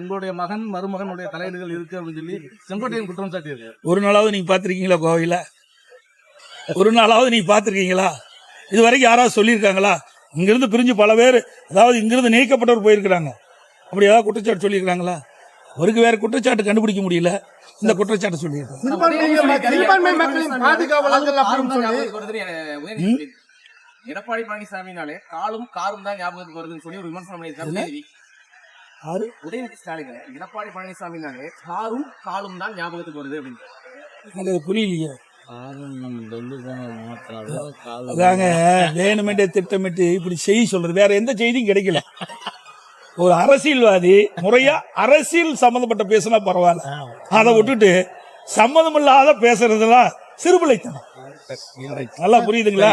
உங்களுடைய மகன் மருமகனுடைய தலையீடுகள் இருக்கு அப்படின்னு சொல்லி செங்கோட்டையன் குற்றம் சாட்டி இருக்கு ஒரு நாளாவது நீங்க பார்த்திருக்கீங்களா கோவையில? ஒரு நாளாவது நீங்க பார்த்திருக்கீங்களா? இது வரைக்கும் யாராவது சொல்லியிருக்காங்களா? இங்கிருந்து பிரிஞ்சு பல பேர் அதாவது இங்கிருந்து நீக்கப்பட்டவர் போயிருக்கிறாங்க. அப்படி ஏதாவது குற்றச்சாட்டு சொல்லியிருக்காங்களா அவருக்கு வேற குற்றச்சாட்டு கண்டுபிடிக்க முடியல. இந்த குற்றச்சாட்டு சொல்லியிருக்காங்க. எடப்பாடி பழனிசாமினாலே காலும் காரும் தான் ஞாபகத்துக்கு வருதுன்னு சொல்லி ஒரு விமர்சனம் பண்ணியிருக்காரு உதயநிதி. யாரு? உதயநிதி ஸ்டாலின். எடப்பாடி பழனிசாமினாலே காரும் காலும் தான் ஞாபகத்துக்கு வருது அப்படின்னு. புரியலையே. அதாங்க வேணுமென்றே திட்டமிட்டு இப்படி செய்தி சொல்றது. வேற எந்த செய்தியும் கிடைக்கல. ஒரு அரசியல்வாதி முறையா அரசியல் சம்பந்தப்பட்ட பேசினா பரவாயில்ல. அதை விட்டுட்டு சம்மதம் இல்லாத பேசுறதெல்லாம் சிறுபிள்ளைத்தனம். நல்லா புரியுதுங்களா?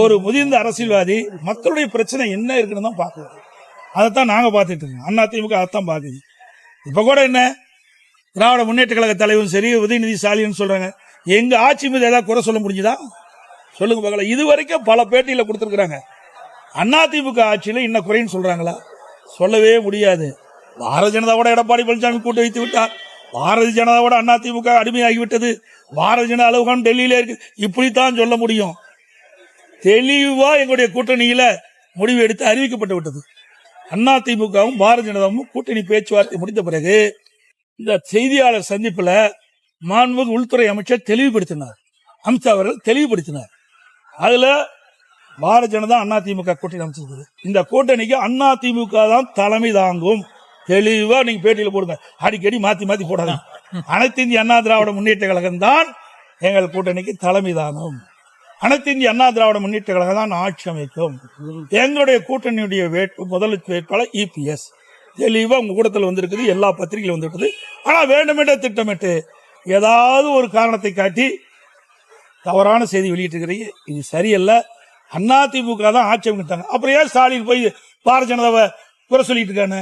ஒரு முதிர்ந்த அரசியல்வாதி மக்களுடைய பிரச்சனை என்ன இருக்குன்னு தான் பார்க்கணும் அதைத்தான் நாங்க பார்த்துட்டு இருக்கோம். அண்ணா திமுக அதைத்தான் பார்க்குது. இப்ப கூட என்ன? திராவிட முன்னேற்ற கழக தலைவரும் சரி உதயநிதி ஸ்டாலின் சொல்றாங்க. எங்க ஆட்சி மீது ஏதாவது குறை சொல்ல முடிஞ்சுதா? சொல்லுங்க பார்க்கலாம் இது வரைக்கும் பல பேட்டியில கொடுத்துருக்காங்க அதிமுக ஆட்சியில இன்ன குறைன்னு சொல்றாங்களா? சொல்லவே முடியாது. பாரதிய ஜனதாவோட எடப்பாடி பழனிசாமி கூட்டு வைத்து விட்டார். பாரதிய ஜனதாவோட அண்ணா திமுக அடிமையாகிவிட்டது. பாரதிய ஜனதா அலுவலகம் டெல்லியில இருக்கு. இப்படித்தான் சொல்ல முடியும். தெளிவா எங்களுடைய கூட்டணியில முடிவு எடுத்து அறிவிக்கப்பட்டு விட்டது. அண்ணா திமுகவும் பாரதிய ஜனதாவும் கூட்டணி பேச்சுவார்த்தை முடிந்த பிறகு இந்த செய்தியாளர் சந்திப்புல மாண்புமிகு உள்துறை அமைச்சர் தெளிவுபடுத்தினார். அமித்ஷா அவர்கள் தெளிவுபடுத்தினார். அதுல பாரதிய ஜனதா அதிமுக கூட்டணி அமைச்சிருக்குது. இந்த கூட்டணிக்கு அதிமுக தான் தலைமை தாங்கும். தெளிவா நீங்க பேட்டியில போடுங்க. அடிக்கடி மாத்தி மாத்தி போடாதீங்க. அனைத்து இந்திய அண்ணா திராவிட முன்னேற்ற கழகம் தான் எங்கள் கூட்டணிக்கு தலைமை தாங்கும். அனைத்து இந்திய அண்ணா திராவிட முன்னேற்ற கழகம் தான் ஆட்சி அமைக்கும். எங்களுடைய கூட்டணியுடைய வேட்பு முதல் வேட்பாளர் இபிஎஸ். தெளிவா உங்க கூட்டத்தில் வந்திருக்குது எல்லா பத்திரிகையிலும் வந்துவிட்டது ஆனா வேண்டுமென்றே திட்டமிட்டு ஏதாவது ஒரு காரணத்தை காட்டி தவறான செய்தி வெளியிட்டிருக்கிறீங்க. இது சரியல்ல. அதிமுக தான் ஆட்சி அமைத்தாங்க அப்புறம் ஏன் ஸ்டாலின் போய் பாரதிய ஜனதாவை குறை சொல்லிட்டு இருக்கானே?